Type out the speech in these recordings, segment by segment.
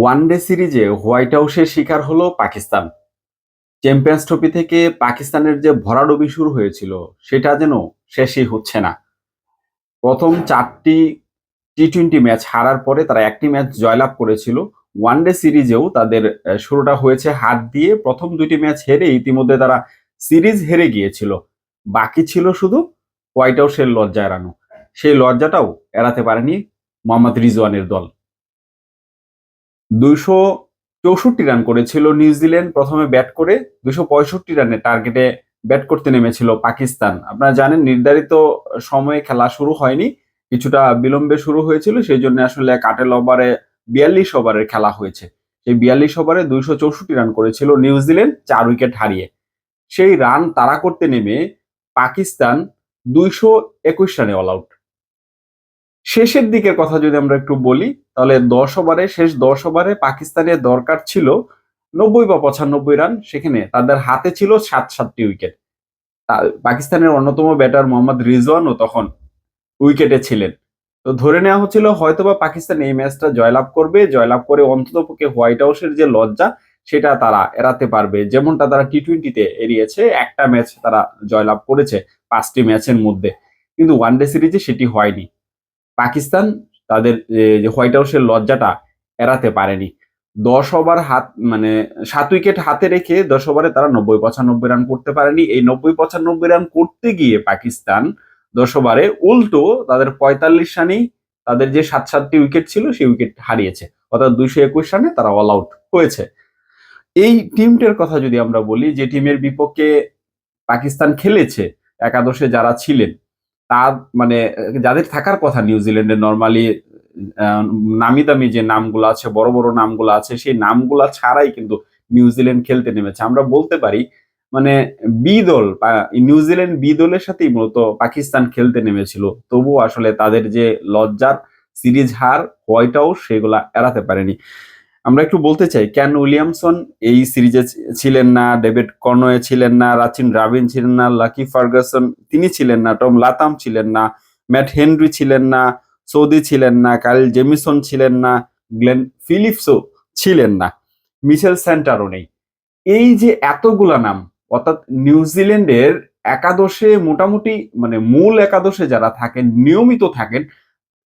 One day সিরিজে white হাউসের শিকার হলো পাকিস্তান। চ্যাম্পিয়ন্স ট্রফি থেকে পাকিস্তানের যে ভরাডুবি শুরু হয়েছিল, সেটা যেন শেষই হচ্ছে না। প্রথম চারটি টি টোয়েন্টি ম্যাচ হারার পরে তারা একটি ম্যাচ জয়লাভ করেছিল। ওয়ানডে সিরিজেও তাদের শুরুটা হয়েছে হাত দিয়ে। প্রথম দুটি ম্যাচ হেরে ইতিমধ্যে তারা সিরিজ হেরে গিয়েছিল। বাকি ছিল শুধু হোয়াইট হাউসের লজ্জা এড়ানো। সেই লজ্জাটাও এড়াতে পারেনি মোহাম্মদ রিজওয়ানের দল। দুইশো চৌষট্টি রান করেছিল নিউজিল্যান্ড প্রথমে ব্যাট করে দুশো পঁয়ষট্টি রানে টার্গেটে ব্যাট করতে নেমেছিল পাকিস্তান। আপনারা জানেন নির্ধারিত সময়ে খেলা শুরু হয়নি, কিছুটা বিলম্বে শুরু হয়েছিল সেই জন্য আসলে কাটেল ওভারে বিয়াল্লিশ ওভারের খেলা হয়েছে। সেই বিয়াল্লিশ ওভারে দুইশো চৌষট্টি রান করেছিল নিউজিল্যান্ড চার উইকেট হারিয়ে। সেই রান তাড়া করতে নেমে পাকিস্তান দুইশো একুশ রানে অল আউট শেষের দিকের কথা যদি আমরা একটু বলি, তাহলে দশ ওভারে, শেষ দশ ওভারে পাকিস্তানের দরকার ছিল নব্বই বা পঁচানব্বই রান সেখানে। তাদের হাতে ছিল সাত, সাতটি উইকেট। পাকিস্তানের অন্যতম ব্যাটার মোহাম্মদ রিজওয়ানও তখন উইকেটে ছিলেন। তো ধরে নেওয়া হচ্ছিল হয়তোবা পাকিস্তান এই ম্যাচটা জয়লাভ করবে, জয়লাভ করে অন্ততপক্ষে হোয়াইট হাউসের যে লজ্জা, সেটা তারা এড়াতে পারবে। যেমনটা তারা টি টোয়েন্টিতে এড়িয়েছে, একটা ম্যাচ তারা জয়লাভ করেছে পাঁচটি ম্যাচের মধ্যে। কিন্তু ওয়ানডে সিরিজে সেটি হয়নি। পাকিস্তান তাদের যে হোয়াইট হাউসের লজ্জাটা এড়াতে পারেনি। দশ ওভার হাত মানে সাত উইকেট হাতে রেখে দশ ওভারে তারা নব্বই পঁচানব্বই রান করতে পারেনি। এই নব্বই পঁচানব্বই রান করতে গিয়ে পাকিস্তান দশ ওভারে উল্টো তাদের পঁয়তাল্লিশ রানেই তাদের যে সাত সাতটি উইকেট ছিল সেই উইকেট হারিয়েছে। অর্থাৎ দুইশো একুশ রানে তারা অল আউট হয়েছে। এই টিমটার কথা যদি আমরা বলি, যে টিমের বিপক্ষে পাকিস্তান খেলেছে, একাদশে যারা ছিলেন তার মানে যাদের থাকার কথা নিউজিল্যান্ডে নর্মালি নামি দামি যে নামগুলো আছে, বড় বড় নামগুলো আছে, সেই নামগুলো ছাড়াই কিন্তু নিউজিল্যান্ড খেলতে নেমেছে। আমরা বলতে পারি মানে বি দল নিউজিল্যান্ড বি দলের সাথেই মূলত পাকিস্তান খেলতে নেমেছিল। তবুও আসলে তাদের যে লজ্জার সিরিজ হার, হোয়াইট হাউস, সেগুলা এড়াতে পারেনি। আমরা একটু বলতে চাই, ক্যান উইলিয়ামসন এই সিরিজে ছিলেন না, ডেভিড কর্নওয়ে ছিলেন না, রাচিন রাবিন ছিলেন না, লাকি ফার্গাসন তিনি ছিলেন না, টম লাতাম ছিলেন না, ম্যাট হেনরি ছিলেন না, সৌদি ছিলেন না, কাইল জেমিসন ছিলেন না, গ্লেন ফিলিপসও ছিলেন না, মিশেল সেন্টারও নেই। এই যে এতগুলা নাম, অর্থাৎ নিউজিল্যান্ডের একাদশে মোটামুটি মানে মূল একাদশে যারা থাকেন, নিয়মিত থাকেন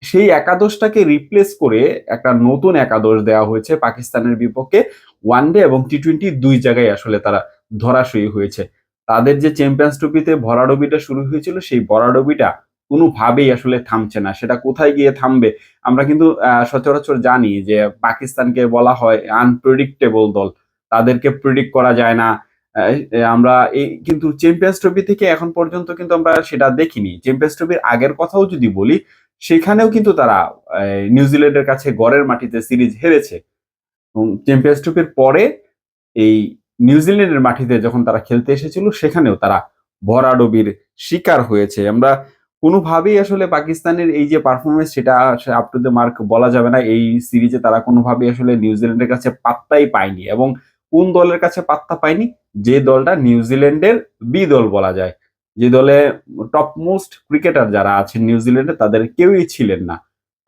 সেই একাদশটাকে রিপ্লেস করে একটা নতুন একাদশ দেওয়া হয়েছে পাকিস্তানের বিপক্ষে ওয়ানডে এবং টি টোয়েন্টি দুই জায়গায় আসলে তারা ধরাশয়ী হয়েছে। তাদের যে চ্যাম্পিয়ন্স ট্রফিতে ভরাডবিটা শুরু হয়েছিল, সেই ভরাডবিটা কোনোভাবেই আসলে থামছে না। সেটা কোথায় গিয়ে থামবে, আমরা কিন্তু সচরাচর জানি যে পাকিস্তানকে বলা হয় আনপ্রেডিক্টেবল দল। তাদেরকে প্রেডিক্ট করা যায় না। আমরা এই কিন্তু চ্যাম্পিয়ন্স ট্রফি থেকে এখন পর্যন্ত কিন্তু আমরা সেটা দেখিনি। চ্যাম্পিয়ন্স ট্রফির আগের কথাও যদি বলি সেখানেও কিন্তু তারা নিউজিল্যান্ডের কাছে গড়ের মাটিতে সিরিজ হেরেছে। এবং চ্যাম্পিয়ন্স ট্রফির পরে এই নিউজিল্যান্ডের মাটিতে যখন তারা খেলতে এসেছিল, সেখানেও তারা ভরাডবির শিকার হয়েছে। আমরা কোনোভাবেই আসলে পাকিস্তানের এই যে পারফরমেন্স সেটা আপ টু দ্য মার্ক বলা যাবে না। এই সিরিজে তারা কোনোভাবেই আসলে নিউজিল্যান্ডের কাছে পাত্তাই পায়নি এবং কোন দলের কাছে পাত্তা পায়নি? যে দলটা নিউজিল্যান্ডের বি দল বলা যায়। যে দলে টপ মোস্ট ক্রিকেটার যারা আছেন নিউজিল্যান্ডে তাদের কেউই ছিলেন না।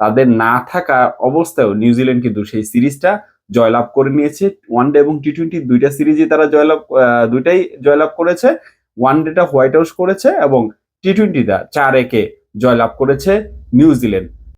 তাদের না থাকা অবস্থায়ও নিউজিল্যান্ড কিন্তু সেই সিরিজটা জয়লাভ করে নিয়েছে। ওয়ান ডে এবং টি টোয়েন্টি দুইটা সিরিজে তারা জয়লাভ দুইটাই জয়লাভ করেছে। ওয়ান ডেটা হোয়াইট হাউস করেছে এবং টি টোয়েন্টিটা চার একে জয়লাভ করেছে নিউজিল্যান্ড